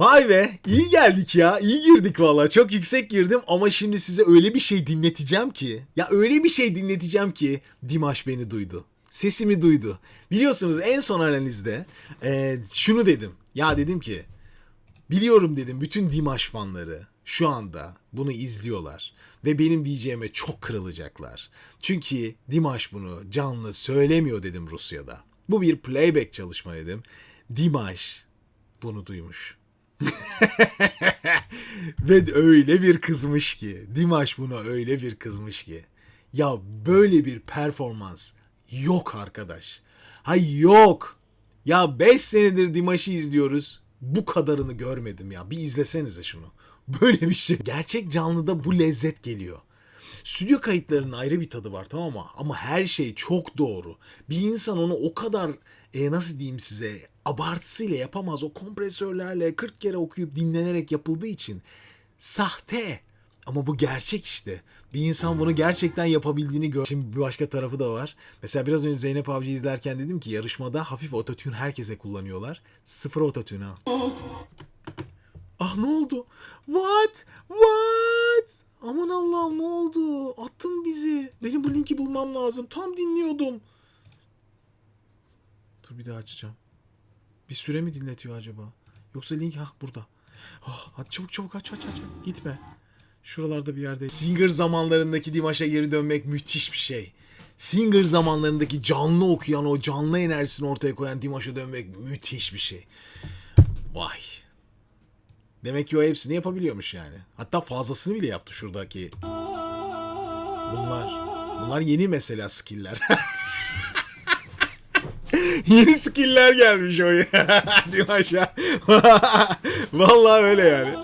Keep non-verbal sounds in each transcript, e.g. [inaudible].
Vay be iyi geldik ya iyi girdik valla çok yüksek girdim ama şimdi size öyle bir şey dinleteceğim ki ya öyle bir şey dinleteceğim ki Dimaş beni duydu. Sesimi duydu. Biliyorsunuz en son analizde e, şunu dedim ya dedim ki biliyorum dedim bütün Dimaş fanları şu anda bunu izliyorlar ve benim diyeceğime çok kırılacaklar. Çünkü Dimaş bunu canlı söylemiyor dedim Rusya'da. Bu bir playback çalışma dedim. Dimaş bunu duymuş. [laughs] Ve öyle bir kızmış ki. Dimaş buna öyle bir kızmış ki. Ya böyle bir performans yok arkadaş. Hay yok. Ya 5 senedir Dimaş'ı izliyoruz. Bu kadarını görmedim ya. Bir izlesenize şunu. [laughs] Böyle bir şey. Gerçek canlıda bu lezzet geliyor. Stüdyo kayıtlarının ayrı bir tadı var tamam mı? Ama her şey çok doğru. Bir insan onu o kadar e, nasıl diyeyim size abartısıyla yapamaz. O kompresörlerle 40 kere okuyup dinlenerek yapıldığı için sahte. Ama bu gerçek işte. Bir insan bunu gerçekten yapabildiğini gör. Şimdi bir başka tarafı da var. Mesela biraz önce Zeynep Avcı izlerken dedim ki yarışmada hafif ototune herkese kullanıyorlar. Sıfır ototune ha. Ah ne oldu? What? What? Aman Allah'ım ne oldu? Attın bizi. Benim bu linki bulmam lazım. Tam dinliyordum. Dur bir daha açacağım. Bir süre mi dinletiyor acaba? Yoksa link ha burada. Oh, hadi çabuk çabuk aç aç aç. Gitme. Şuralarda bir yerde. Singer zamanlarındaki Dimaş'a geri dönmek müthiş bir şey. Singer zamanlarındaki canlı okuyan o canlı enerjisini ortaya koyan Dimaş'a dönmek müthiş bir şey. Vay. Demek ki o hepsini yapabiliyormuş yani. Hatta fazlasını bile yaptı şuradaki. Bunlar. Bunlar yeni mesela skill'ler. [laughs] [laughs] yeni skill'ler gelmiş o ya. [laughs] Dimaş'a. [laughs] Vallahi öyle yani.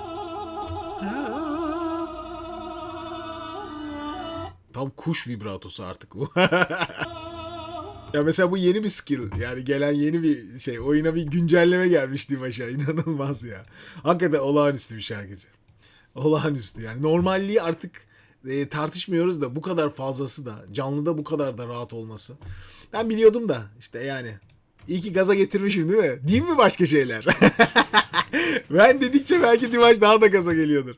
Tam kuş vibratosu artık bu. ya mesela bu yeni bir skill. Yani gelen yeni bir şey. Oyuna bir güncelleme gelmiş Dimaş'a. İnanılmaz ya. Hakikaten olağanüstü bir şarkıcı. Olağanüstü yani. Normalliği artık e, tartışmıyoruz da bu kadar fazlası da canlıda bu kadar da rahat olması. Ben biliyordum da işte yani. İyi ki gaza getirmişim değil mi? Değil mi başka şeyler? [laughs] ben dedikçe belki Dimaş daha da gaza geliyordur.